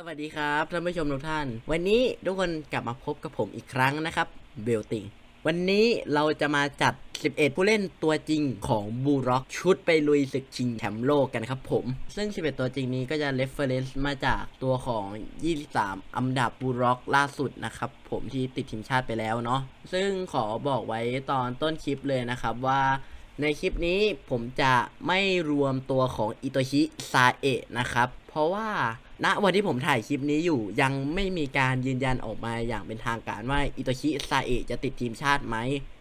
สวัสดีครับท่านผู้ชมทุกท่าน วันนี้ทุกคนกลับมาพบกับผมอีกครั้งนะครับเบลติงวันนี้เราจะมาจัด 11 ผู้เล่นตัวจริงของบูร็อกชุดไปลุยศึกชิงแชมป์โลกกันครับผม ซึ่ง 11 ตัวจริงนี้ก็จะ reference มาจากตัวของ 23 อันดับบูร็อกล่าสุดนะครับผมที่ติดทีมชาติไปแล้วเนาะซึ่งขอบอกไว้ตอนต้นคลิปเลยนะครับว่าในคลิปนี้ผมจะไม่รวมตัวของอิโตชิซาเอะนะครับเพราะว่าณวันที่ผมถ่ายคลิปนี้อยู่ยังไม่มีการยืนยันออกมาอย่างเป็นทางการว่าอิโตชิซาเอะจะติดทีมชาติไหม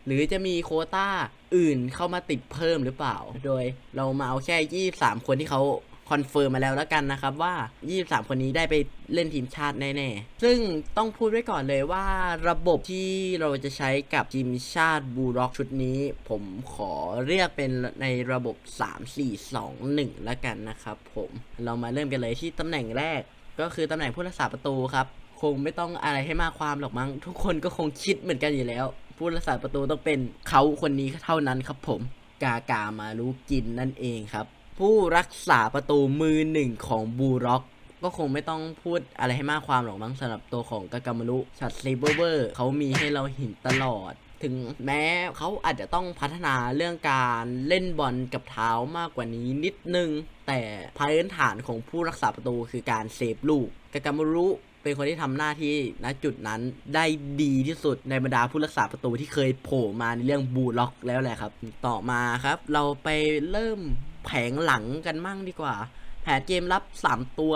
หรือจะมีโคต้าอื่นเข้ามาติดเพิ่มหรือเปล่า โดยเรามาเอาแค่ 23 คนที่เขา คอนเฟิร์มมาแล้วแล้วกันนะครับว่า 23 คนนี้ได้ไปเล่นทีมชาติแน่ๆ ซึ่งต้องพูดไว้ก่อนเลยว่าระบบที่เราจะใช้กับทีมชาติบูร็อกชุดนี้ ผมขอเรียกเป็นในระบบ 3 4 2 1 แล้วกันนะครับผม เรามาเริ่มกันเลยที่ตำแหน่งแรก ก็คือตำแหน่งผู้รักษาประตูครับคงไม่ต้องอะไรให้มากความหรอกมั้ง ทุกคนก็คงคิดเหมือนกันอยู่แล้ว ผู้รักษาประตูต้องเป็นเขาคนนี้เท่านั้นครับผม กากามารู้กินนั่นเองครับ ผู้รักษาประตูมือหนึ่งของบูร็อกก็คงไม่ต้องพูดอะไรให้มากความหรอกมั้งสำหรับตัวของกากามารุชัดซีเบอร์เวอร์เขามีให้เราเห็นตลอด ถึงแม้เขาอาจจะต้องพัฒนาเรื่องการเล่นบอลกับเท้ามากกว่านี้นิดนึง แต่พื้นฐานของผู้รักษาประตูคือการเซฟลูกกากามารุเป็นคนที่ทำหน้าที่ณจุดนั้นได้ดีที่สุดในบรรดาผู้รักษาประตูที่เคยโผล่มาในเรื่องบูล็อกแล้วแหละครับ ต่อมาครับ เราไปเริ่ม แผงหลังกันมั่งดีกว่า แผนเกมรับ 3 ตัว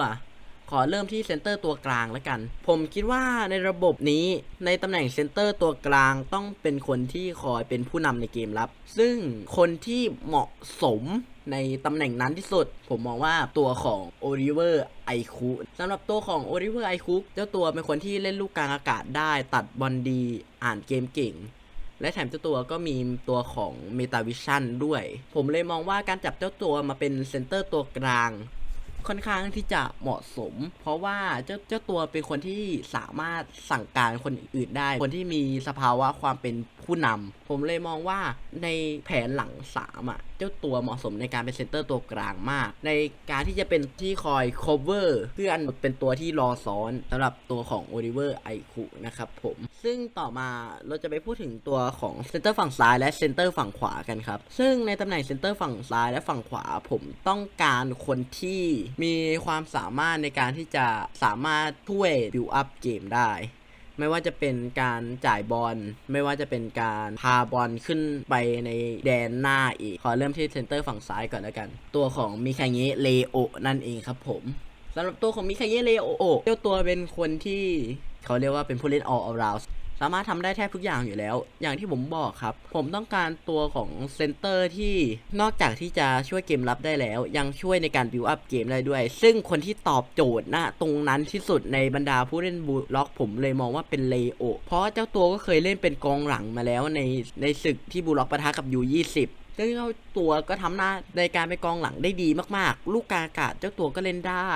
ขอเริ่มที่เซนเตอร์ตัวกลางแล้วกัน ผมคิดว่าในระบบนี้ในตำแหน่งเซนเตอร์ตัวกลางต้องเป็นคนที่คอยเป็นผู้นำในเกมรับ ซึ่งคนที่เหมาะสมในตำแหน่งนั้นที่สุด ผมมองว่าตัวของโอริเวอร์ไอคุสำหรับตัวของโอริเวอร์ไอคุเจ้าตัวเป็นคนที่เล่นลูกกลางอากาศได้ ตัดบอลดี อ่านเกมเก่ง และแถมเจ้าตัวก็มีตัวของ Meta Vision ด้วย ผมเลยมองว่าการจับเจ้าตัวมาเป็นเซนเตอร์ตัวกลาง ค่อนข้างที่จะเหมาะสม เพราะว่าเจ้าเจ้าตัวเป็นคนที่สามารถสั่งการคนอื่นได้ คนที่มีสภาวะความเป็นผู้นำผมเลยมองว่าในแผนหลังสามอะเจ้าตัวเหมาะสมในการเป็นเซนเตอร์ตัวกลางมาก ในการที่จะเป็นที่คอย cover เพื่อนเป็นตัวที่รอซ้อนสำหรับตัวของ Oliver i q u นะครับผมซึ่งต่อมาเราจะไปพูดถึงตัวของเซนเตอร์ฝั่งซ้ายและเซนเตอร์ฝั่งขวากันครับซึ่งในตำแหน่งเซนเตอร์ฝั่งซ้ายและฝั่งขวาผมต้องการคนที่มีความสามารถในการที่จะสามารถช่วยบิวอัพเกมได้ ไม่ว่าจะเป็นการจ่ายบอลไม่ว่าจะเป็นการพาบอลขึ้นไปในแดนหน้าอีก ขอเริ่มที่เซนเตอร์ฝั่งซ้ายก่อนแล้วกัน ตัวของมิคาเงะเลโอนั่นเองครับผมสำหรับตัวของมิคาเงะเลโอเจ้าตัวเป็นคนที่เขาเรียกว่าเป็นผู้เล่น all around สามารถทำได้แทบทุกอย่างอยู่แล้ว อย่างที่ผมบอกครับ ผมต้องการตัวของเซนเตอร์ที่นอกจากที่จะช่วยเกมรับได้แล้ว ยังช่วยในการบิวอัพเกมได้ด้วย ซึ่งคนที่ตอบโจทย์นะตรงนั้นที่สุดในบรรดาผู้เล่นบูล็อก ผมเลยมองว่าเป็นเลโอเพราะเจ้าตัวก็เคยเล่นเป็นกองหลังมาแล้วในในศึกที่บูล็อกปะทะกับยู20ซึ่งเจ้าตัวก็ทำหน้าในการไปนกองหลังได้ดีมากๆ ลูกกาอากาศเจ้าตัวก็เล่นได้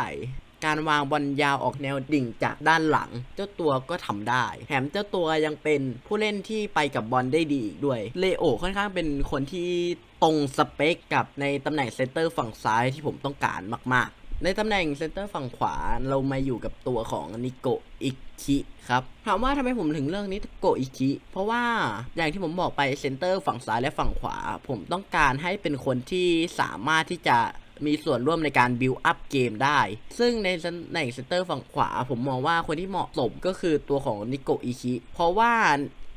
การวางบอลยาวออกแนวดิ่งจากด้านหลัง เจ้าตัวก็ทำได้ แถมเจ้าตัวยังเป็นผู้เล่นที่ไปกับบอลได้ดีอีกด้วย เลโอค่อนข้างเป็นคนที่ตรงสเปคกับในตำแหน่งเซนเตอร์ฝั่งซ้ายที่ผมต้องการมากๆ ในตำแหน่งเซนเตอร์ฝั่งขวาเรามาอยู่กับตัวของนิโกอิคิครับถามว่าทำไมผมถึงเลือกนิโกอิคิเพราะว่าอย่างที่ผมบอกไปเซนเตอร์ฝั่งซ้ายและฝั่งขวา ผมต้องการให้เป็นคนที่สามารถที่จะ มีส่วนร่วมในการบิวอัพเกมได้ ซึ่งในตำแหน่งเซนเตอร์ฝั่งขวา ผมมองว่าคนที่เหมาะสมก็คือตัวของนิโกอิคิเพราะว่า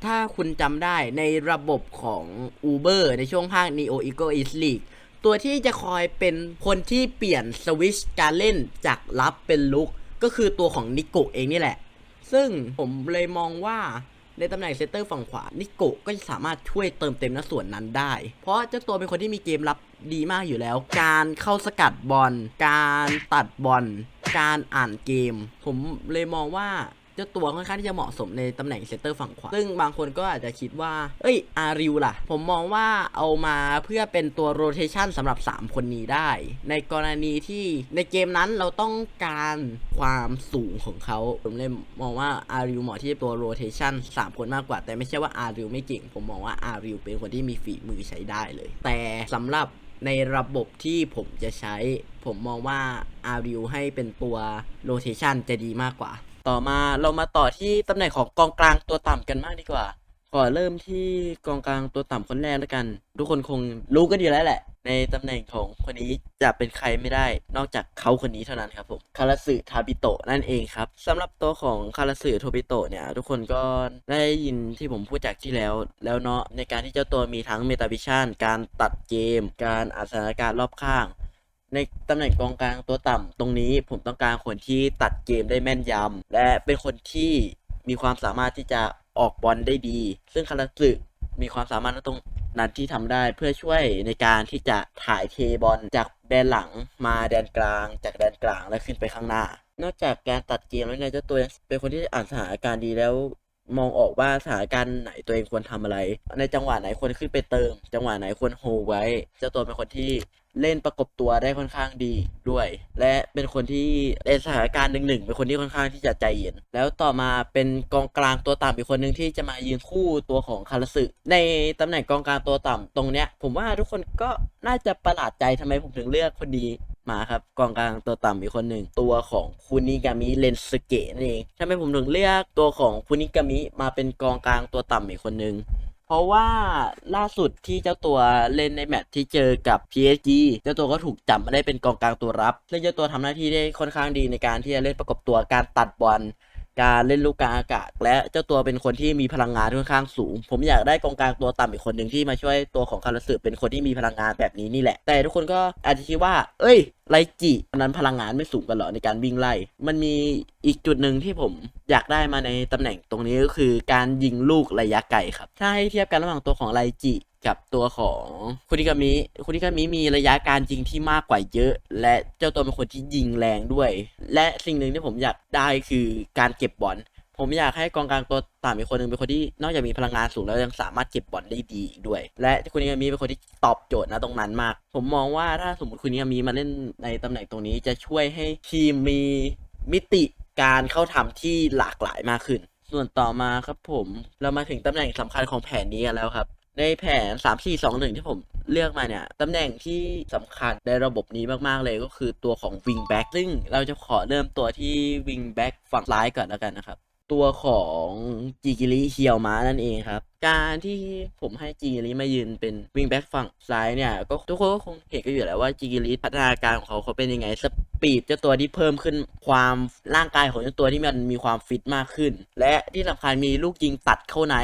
ถ้าคุณจำได้ในระบบของ Uber ในช่วงภาค Neo Ego e a s League ตัวที่จะคอยเป็นคนที่เปลี่ยนสวิชการเล่นจากรับเป็นลุก ก็คือตัวของนิโกเองนี่แหละ ซึ่งผมเลยมองว่า ในตำแหน่งเซนเตอร์ฝั่งขวา นิโกะก็จะสามารถช่วยเติมเต็มในส่วนนั้นได้ เพราะเจ้าตัวเป็นคนที่มีเกมรับดีมากอยู่แล้ว การเข้าสกัดบอล การตัดบอล การอ่านเกม ผมเลยมองว่า เจ้าตัวค่อนข้างที่จะเหมาะสมในตำแหน่งเซนเตอร์ฝั่งขวา ซึ่งบางคนก็อาจจะคิดว่า เอ้ยอาริวล่ะ ผมมองว่าเอามาเพื่อเป็นตัวโรเทชันสำหรับ 3 คนนี้ได้ ในกรณีที่ในเกมนั้นเราต้องการความสูงของเขา ผมเลยมองว่าอาริวเหมาะที่ตัวโรเทชัน3 คนมากกว่า แต่ไม่ใช่ว่าอาริวไม่เก่ง ผมมองว่าอาริวเป็นคนที่มีฝีมือใช้ได้เลย แต่สำหรับในระบบที่ผมจะใช้ ผมมองว่าอาริวให้เป็นตัวโ o เ a ชันจะดีมากกว่า ต่อมาเรามาต่อที่ตำแหน่งของกองกลางตัวต่ำกันมากดีกว่า ขอเริ่มที่กองกลางตัวต่ำคนแรกแล้วกัน ทุกคนคงรู้กันอยู่แล้วแหละ ในตำแหน่งของคนนี้จะเป็นใครไม่ได้ นอกจากเขาคนนี้เท่านั้นครับผมคาราสึทาบิโตะนั่นเองครับสำหรับตัวของคาราสึโทบิโตะเนี่ย ทุกคนก็ได้ยินที่ผมพูดจากที่แล้ว แล้วเนาะในการที่เจ้าตัวมีทั้งเมตาวิชันการตัดเกม การอ่านสถานการณ์รอบข้าง ในตำแหน่งกองกลางตัวต่ำตรงนี้ผมต้องการคนที่ตัดเกมได้แม่นยำและเป็นคนที่มีความสามารถที่จะออกบอลได้ดี ซึ่งคาราสึมีความสามารถตรงนั้นที่ทำได้เพื่อช่วยในการที่จะถ่ายเทบอลจากแดนหลังมาแดนกลาง จากแดนกลางและขึ้นไปข้างหน้า นอกจากการตัดเกมแล้วเนี่ยเจ้าตัวเป็นคนที่อ่านสถานการณ์ดีแล้วมองออกว่าสถานการณ์ไหนตัวเองควรทำอะไร ในจังหวะไหนควรขึ้นไปเติม จังหวะไหนควรโฮไว้ เจ้าตัวเป็นคนที่ เล่นประกบตัวได้ค่อนข้างดีด้วย และเป็นคนที่ในสถานการณ์หนึ่งหนึ่งเป็นคนที่ค่อนข้างที่จะใจเย็น แล้วต่อมาเป็นกองกลางตัวต่ำอีกคนหนึ่งที่จะมายืนคู่ตัวของคาราสึในตำแหน่งกองกลางตัวต่ำตรงเนี้ย ผมว่าทุกคนก็น่าจะประหลาดใจทำไมผมถึงเลือกคนนี้มาครับกองกลางตัวต่ำอีกคนหนึ่งตัวของคุนิกามิเลนสเกะนั่นเองทำไมผมถึงเรียกตัวของคุนิกามิมาเป็นกองกลางตัวต่ำอีกคนหนึ่ง เพราะว่าล่าสุดที่เจ้าตัวเล่นในแมตช์ที่เจอกับ PSG เจ้าตัวก็ถูกจับมาได้เป็นกองกลางตัวรับ ซึ่งเจ้าตัวทำหน้าที่ได้ค่อนข้างดีในการที่จะเล่นประกบตัวการตัดบอล การเล่นลูกกลางอากาศ และเจ้าตัวเป็นคนที่มีพลังงานค่อนข้างสูง ผมอยากได้กองกลางตัวต่ำอีกคนหนึ่งที่มาช่วยตัวของคาราสึเป็นคนที่มีพลังงานแบบนี้นี่แหละ แต่ทุกคนก็อาจจะคิดว่า เอ้ยไลจิอันนั้นพลังงานไม่สูงกันเหรอในการวิ่งไล่ มันมีอีกจุดหนึ่งที่ผมอยากได้มาในตำแหน่งตรงนี้ก็คือการยิงลูกระยะไกลครับ ถ้าให้เทียบกันระหว่างตัวของไลจิ กับตัวของคุนิกามิคุนิกามิมีระยะการยิงที่มากกว่าเยอะ และเจ้าตัวเป็นคนที่ยิงแรงด้วย และสิ่งหนึ่งที่ผมอยากได้คือการเก็บบอลผมอยากให้กองกลางตัวต่ำอีกคนหนึ่งเป็นคนที่นอกจากมีพลังงานสูงแล้วยังสามารถเก็บบอลได้ดีอีกด้วย และคุณนิกามิเป็นคนที่ตอบโจทย์นะตรงนั้นมาก ผมมองว่าถ้าสมมติคุณนิกามิมาเล่นในตำแหน่งตรงนี้จะช่วยให้ทีมมีมิติการเข้าทำที่หลากหลายมากขึ้น ส่วนต่อมาครับผมเรามาถึงตำแหน่งสำคัญของแผนนี้กันแล้วครับ ในแผน 3 4 2 1 ที่ผมเลือกมาเนี่ย ตำแหน่งที่สำคัญในระบบนี้มากๆเลยก็คือตัวของ wing back ซึ่งเราจะขอเริ่มตัวที่ wing back ฝั่งซ้ายก่อนแล้วกันนะครับ ตัวของจิกิริเฮียวมานั่นเองครับ การที่ผมให้จิกิริมายืนเป็นวิงแบ็กฝั่งซ้ายเนี่ย ก็ทุกคนก็คงเห็นกันอยู่แล้วว่าจิกิริพัฒนาการของเขาเขาเป็นยังไงสปีดเจ้าตัวที่เพิ่มขึ้นความร่างกายของเจ้าตัวที่มันมีความฟิตมากขึ้น และที่สำคัญมีลูกยิงตัดเข้าใน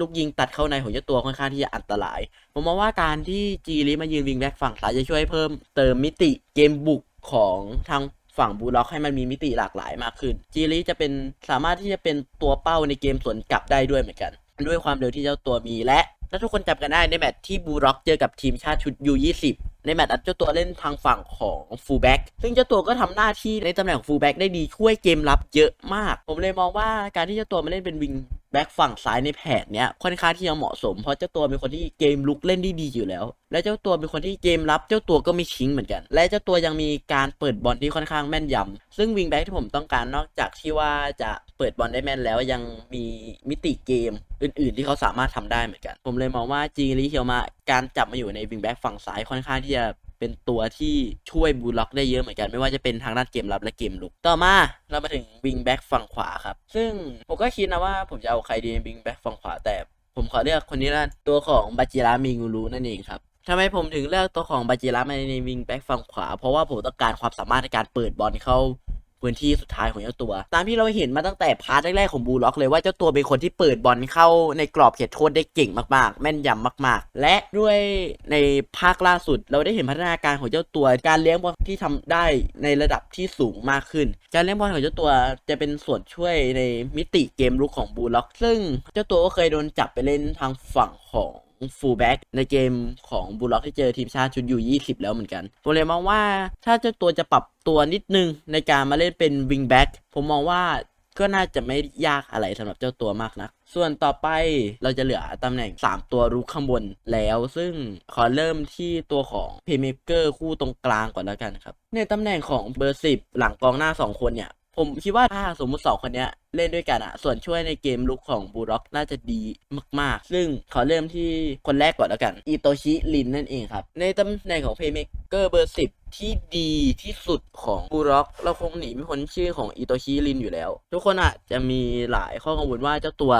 ลูกยิงตัดเข้าในของเจ้าตัวค่อนข้างที่จะอันตราย ผมมองว่าการที่จีริมายืนวิงแบ็กฝั่งซ้ายจะช่วยเพิ่มเติมมิติเกมบุกของทางฝั่งบูลล็อกให้มันมีมิติหลากหลายมากขึ้น จีริจะเป็นสามารถที่จะเป็นตัวเป้าในเกมสวนกลับได้ด้วยเหมือนกัน ด้วยความเร็วที่เจ้าตัวมีและถ้าทุกคนจำกันได้ในแมตช์ที่บูลล็อกเจอกับทีมชาติชุด U20 ในแมตช์นั้นเจ้าตัวเล่นทางฝั่งของฟูลแบ็กซึ่งเจ้าตัวก็ทำหน้าที่ในตำแหน่งฟูลแบ็กได้ดีช่วยเกมรับเยอะมาก ผมเลยมองว่าการที่เจ้าตัวมาเล่นเป็นวิง แบ็กฝั่งซ้ายในแผนเนี้ยค่อนข้างที่จะเหมาะสม เพราะเจ้าตัวเป็นคนที่เกมลุกเล่นได้ดีอยู่แล้ว และเจ้าตัวเป็นคนที่เกมรับเจ้าตัวก็ไม่ทิ้งเหมือนกัน และเจ้าตัวยังมีการเปิดบอลที่ค่อนข้างแม่นยำซึ่งวิงแบ็กที่ผมต้องการนอกจากที่ว่าจะเปิดบอลได้แม่นแล้วยังมีมิติเกมอื่น ๆ ที่เขาสามารถทำได้เหมือนกัน ผมเลยมองว่าจีริเคียวมาการจับมาอยู่ในวิงแบ็กฝั่งซ้ายค่อนข้างที่จะ เป็นตัวที่ช่วยบูลล็อกได้เยอะเหมือนกันไม่ว่าจะเป็นทางด้านเกมรับและเกมลุกต่อมาเรามาถึงวิงแบ็กฝั่งขวาครับ ซึ่งผมก็คิดนะว่าผมจะเอาใครดีในวิงแบ็กฝั่งขวาแต่ผมขอเลือกคนนี้ละตัวของบาจิระมิงูรุนั่นเองครับทำไมผมถึงเลือกตัวของบาจิระมาในวิงแบ็กฝั่งขวา เพราะว่าผมต้องการความสามารถในการเปิดบอลเข้า พื้นที่สุดท้ายของเจ้าตัว ตามที่เราเห็นมาตั้งแต่พาร์ทแรกๆของบูลล็อกเลยว่าเจ้าตัวเป็นคนที่เปิดบอลเข้าในกรอบเขตโทษได้เก่งมากๆ แม่นยำมาก ๆ และด้วยในภาคล่าสุด เราได้เห็นพัฒนาการของเจ้าตัวการเลี้ยงบอลที่ทำได้ในระดับที่สูงมากขึ้น การเลี้ยงบอลของเจ้าตัวจะเป็นส่วนช่วยในมิติเกมลุกของบูลล็อก ซึ่งเจ้าตัวก็เคยโดนจับไปเล่นทางฝั่งของ ฟูลแบ็กในเกมของบูลล็อกที่เจอทีมชาติชุดยู20 แล้วเหมือนกัน ผมเลยมองว่าถ้าเจ้าตัวจะปรับตัวนิดนึงในการมาเล่นเป็นวิงแบ็กผมมองว่าก็น่าจะไม่ยากอะไรสำหรับเจ้าตัวมากนะักส่วนต่อไปเราจะเหลือตำแหน่ง 3 ตัวรุกข้างบนแล้ว ซึ่งขอเริ่มที่ตัวของเพย์เมเกอร์คู่ตรงกลางก่อนแล้วกันครับ ในตำแหน่งของเบอร์ 10 หลังกองหน้า 2 คนเนี่ย ผมคิดว่าถ้าสมมุติสองคนเนี้ยเล่นด้วยกันอะส่วนช่วยในเกมลุกของบูร็อกน่าจะดีมาก ๆ ซึ่งขอเริ่มที่คนแรกก่อนแล้วกัน อิโตชิลินนั่นเองครับ ในตำแหน่งของเพย์เมกเกอร์เบอร์สิบ ที่ดีที่สุดของบูร็อก เราคงหนีไม่พ้นชื่อของอิโตชิลินอยู่แล้ว ทุกคนอะจะมีหลายข้อกังวลว่าเจ้าตัว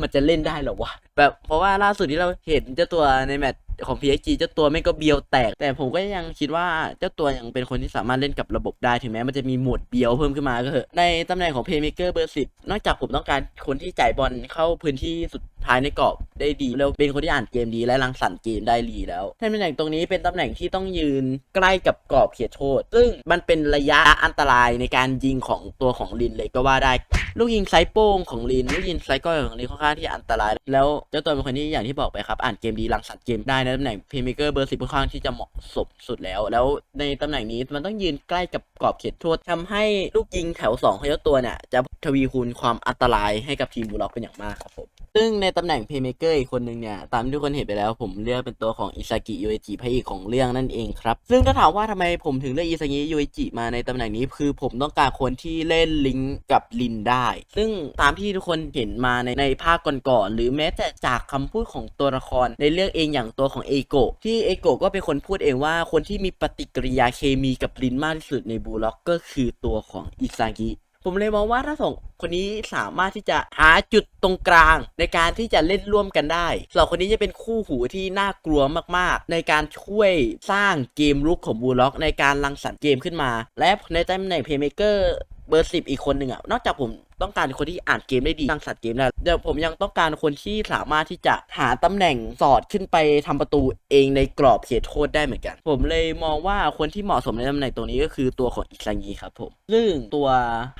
มันจะเล่นได้หรอวะแบบเพราะว่าล่าสุดที่เราเห็นเจ้าตัวในแมตช์ของ PSG เจ้าตัวไม่ก็เบียวแตก แต่ผมก็ยังคิดว่าเจ้าตัวยังเป็นคนที่สามารถเล่นกับระบบได้ ถึงแม้มันจะมีหมดเบียวเพิ่มขึ้นมาก็เถอะในตำแหน่งของ Playmaker เบอร์สิบนอกจากผมต้องการคนที่จ่ายบอลเข้าพื้นที่สุดท้ายในกรอบได้ดีแล้วเป็นคนที่อ่านเกมดีและรังสรรค์เกมได้ดีแล้วตำแหน่งตรงนี้เป็นตำแหน่งที่ต้องยืนใกล้กับกรอบเขตโทษ ซึ่งมันเป็นระยะอันตรายในการยิงของตัวของลินเลยก็ว่าได้ ลูกยิงไซโป้งของลิน ลูกยิงไซก้อยของลินค่อนข้างที่อันตราย แล้วเจ้าตัวเป็นคนที่อย่างที่บอกไปครับอ่านเกมดีรังสรรค์เกมได้ในตำแหน่งเพย์เมเกอร์เบอร์สิบค่อนข้างที่จะเหมาะสมสุดแล้ว แล้วในตำแหน่งนี้มันต้องยืนใกล้กับกรอบเขตโทษทำให้ลูกยิงแถวสองของเจ้าตัวเนี่ยจะทวีคูณความอันตรายให้กับทีมบูลล็อกเป็นอย่างมากครับผม ซึ่งในตำแหน่งเพย์เมเกอร์อีกคนหนึ่งเนี่ย ตามที่ทุกคนเห็นไปแล้วผมเลือกเป็นตัวของอิซากิยูเอจิพระเอกของเรื่องนั่นเองครับ ซึ่งถ้าถามว่าทำไมผมถึงเลือกอิซากิยูเอจิมาในตำแหน่งนี้ คือผมต้องการคนที่เล่นลิงกับลินได้ ซึ่งตามที่ทุกคนเห็นมาในในภาคก่อนๆหรือแม้แต่จากคำพูดของตัวละครในเรื่องเองอย่างตัวของเอโกะที่เอโกะก็เป็นคนพูดเองว่าคนที่มีปฏิกิริยาเคมีกับลินมากที่สุดในบูล็อกก็คือตัวของอิซากิ ผมเลยมองว่าถ้าสองคนนี้สามารถที่จะหาจุดตรงกลาง ในการที่จะเล่นร่วมกันได้สองคนนี้จะเป็นคู่หูที่น่ากลัวมากๆ ในการช่วยสร้างเกมรุกของบูล็อก ในการรังสรรค์เกมขึ้นมา และในตำแหน่งเพย์เมเกอร์ เบอร์สิบอีกคนหนึ่งอะนอกจากผมต้องการคนที่อ่านเกมได้ดีสร้างสรรค์เกมได้เดี๋ยวผมยังต้องการคนที่สามารถที่จะหาตำแหน่งสอดขึ้นไปทำประตูเองในกรอบเขตโทษได้เหมือนกัน ผมเลยมองว่าคนที่เหมาะสมในตำแหน่งตรงนี้ก็คือตัวของอิซางีครับผม ซึ่งตัว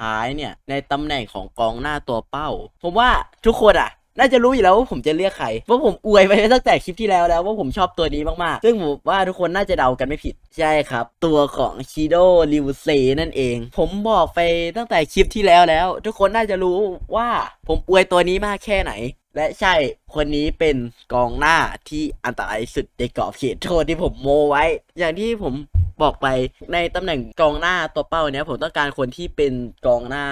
ท้ายเนี่ยในตำแหน่งของกองหน้าตัวเป้า ผมว่าทุกคนอะ น่าจะรู้อยู่แล้วว่าผมจะเลือกใครเพราะผมอวยไปตั้งแต่คลิปที่แล้วแล้วว่าผมชอบตัวนี้มากๆ ซึ่งผมว่าทุกคนน่าจะเดากันไม่ผิดใช่ครับ ตัวของชิโดริวเซนั่นเอง ผมบอกไปตั้งแต่คลิปที่แล้วแล้ว ทุกคนน่าจะรู้ว่าผมอวยตัวนี้มากแค่ไหนและใช่คนนี้เป็นกองหน้าที่อันตรายสุดในกรอบเขตโทษที่ผมโมไว้ อย่างที่ผมบอกไปในตำแหน่งกองหน้าตัวเป้าเนี้ยผมต้องการคนที่เป็นกองหน้า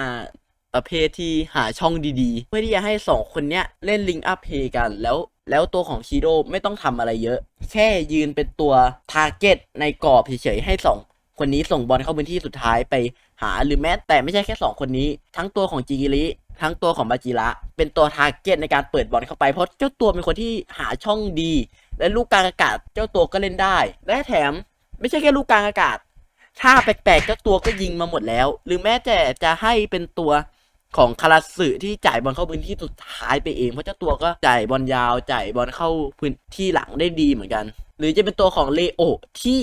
ประเภทที่หาช่องดีๆ เพื่อที่จะให้สองคนเนี้ยเล่นลิงอัพเพย์กันแล้วแล้วตัวของชีโร่ไม่ต้องทำอะไรเยอะ แค่ยืนเป็นตัวทาร์เก็ตในกรอบเฉยๆให้สองคนนี้ส่งบอลเข้าพื้นที่สุดท้ายไปหาหรือแม้แต่ไม่ใช่แค่สองคนนี้ ทั้งตัวของจิกิริทั้งตัวของบาจิระเป็นตัวทาร์เก็ตในการเปิดบอลเข้าไปเพราะเจ้าตัวเป็นคนที่หาช่องดี และลูกกลางอากาศเจ้าตัวก็เล่นได้ และแถมไม่ใช่แค่ลูกกลางอากาศถ้าแปลกๆเจ้าตัวก็ยิงมาหมดแล้ว หรือแม้แต่จะให้เป็นตัว ของคาราสึที่จ่ายบอลเข้าพื้นที่สุดท้ายไปเอง เพราะเจ้าตัวก็จ่ายบอลยาวจ่ายบอลเข้าพื้นที่หลังได้ดีเหมือนกัน หรือจะเป็นตัวของเลโอที่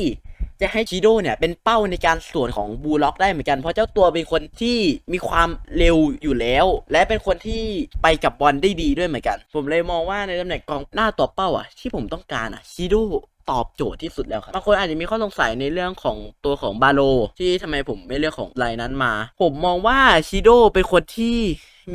จะให้ชิโดเนี่ยเป็นเป้าในการสวนของบูล็อกได้เหมือนกัน เพราะเจ้าตัวเป็นคนที่มีความเร็วอยู่แล้ว และเป็นคนที่ไปกับบอลได้ดีด้วยเหมือนกัน ผมเลยมองว่าในตำแหน่งกองหน้าตัวเป้าอะที่ผมต้องการอะชิโด ตอบโจทย์ที่สุดแล้วครับบางคนอาจจะมีข้อสงสัยในเรื่องของตัวของบาโล ที่ทำไมผมไม่เลือกของรายนั้นมา ผมมองว่าชิโดเป็นคนที่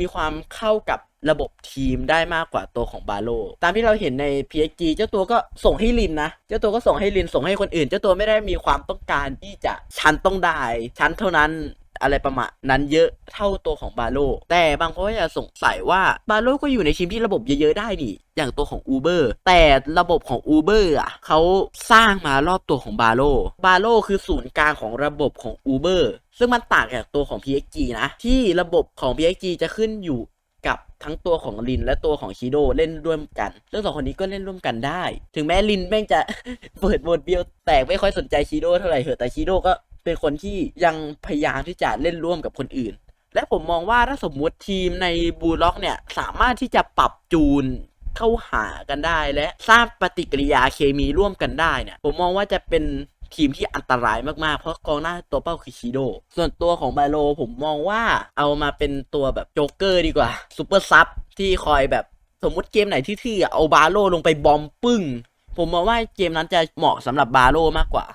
มีความเข้ากับระบบทีมได้มากกว่าตัวของบาโล ตามที่เราเห็นใน PSG เจ้าตัวก็ส่งให้ลินนะ เจ้าตัวก็ส่งให้ลินส่งให้คนอื่น เจ้าตัวไม่ได้มีความต้องการที่จะชั้นต้องได้ชั้นเท่านั้น อะไรประมาณนั้นเยอะเท่าตัวของบาโลแต่บางคนก็จะสงสัยว่าบาโลก็อยู่ในทีมที่ระบบเยอะๆได้นี่อย่างตัวของ Uber แต่ระบบของ Uber อะเขาสร้างมารอบตัวของบาโลบาโลคือศูนย์กลางของระบบของ Uber ซึ่งมันต่างจากตัวของ PXG นะ ที่ระบบของ PXG จะขึ้นอยู่กับทั้งตัวของลินและตัวของชิโดเล่นร่วมกันซึ่องสองคนนี้ก็เล่นร่วมกันได้ ถึงแม้ลินแม่งจะเปิดบทเบียวแตกไม่ค่อยสนใจชิโดเท่าไหร่เหอะแต่ชิโดก็ เป็นคนที่ยังพยายามที่จะเล่นร่วมกับคนอื่น และผมมองว่าถ้าสมมุติทีมในบูล็อกเนี่ยสามารถที่จะปรับจูนเข้าหากันได้ และสร้างปฏิกิริยาเคมีร่วมกันได้เนี่ยผมมองว่าจะเป็นทีมที่อันตรายมาก ๆ เพราะกองหน้าตัวเป้าคือชิโด ส่วนตัวของไบโลผมมองว่าเอามาเป็นตัวแบบโจ๊กเกอร์ดีกว่าซูเปอร์ซับที่คอยแบบสมมุติเกมไหนที่ที่เอาบาโลลงไปบอมปึ้ง ผมมองว่าเกมนั้นจะเหมาะสำหรับบาโลมากกว่า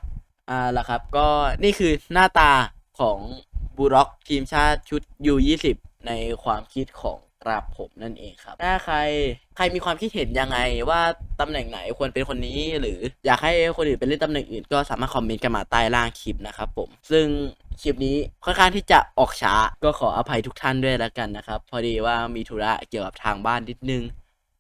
อ่าล่ะครับ ก็นี่คือหน้าตาของบูร็อกทีมชาติชุด U20 ในความคิดของรับผมนั่นเองครับ ถ้าใครใครมีความคิดเห็นยังไงว่าตำแหน่งไหนควรเป็นคนนี้ หรืออยากให้คนอื่นไปเล่นตำแหน่งอื่นก็สามารถคอมเมนต์กันมาใต้ล่างคลิปนะครับผม ซึ่งคลิปนี้ค่อนข้างที่จะออกช้าก็ขออภัยทุกท่านด้วยแล้วกันนะครับ พอดีว่ามีธุระเกี่ยวกับทางบ้านนิดนึง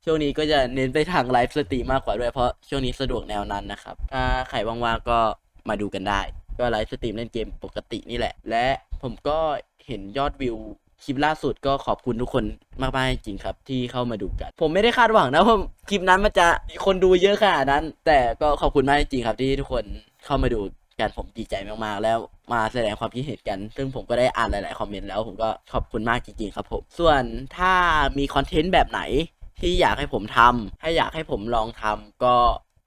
ช่วงนี้ก็จะเน้นไปทางไลฟ์สตรีมมากกว่าด้วยเพราะช่วงนี้สะดวกแนวนั้นนะครับ ถ้าใครว่างๆก็ มาดูกันได้ ก็ไลฟ์สตรีมเล่นเกมปกตินี่แหละ และผมก็เห็นยอดวิวคลิปล่าสุดก็ขอบคุณทุกคนมากๆจริงครับ ที่เข้ามาดูกัน ผมไม่ได้คาดหวังนะว่าคลิปนั้นมันจะมีคนดูเยอะขนาดนั้น แต่ก็ขอบคุณมากจริงครับที่ทุกคนเข้ามาดูกันผมดีใจมากๆ แล้วมาแสดงความคิดเห็นกัน ซึ่งผมก็ได้อ่านหลายๆคอมเมนต์แล้วผมก็ขอบคุณมากจริงๆครับผม ส่วนถ้ามีคอนเทนต์แบบไหนที่อยากให้ผมทำให้อยากให้ผมลองทำก็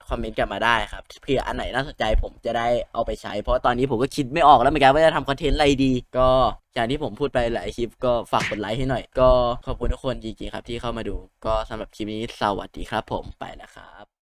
คอมเมนต์กันมาได้ครับเผื่ออันไหนน่าสนใจผมจะได้เอาไปใช้ เพราะตอนนี้ผมก็คิดไม่ออกแล้วเหมือนกันว่าจะทำคอนเทนต์อะไรดี ก็อย่างที่ผมพูดไปหลายคลิปก็ฝากกดไลค์ให้หน่อย ก็ขอบคุณทุกคนจริงๆครับที่เข้ามาดู ก็สำหรับคลิปนี้สวัสดีครับผมไปแล้วครับ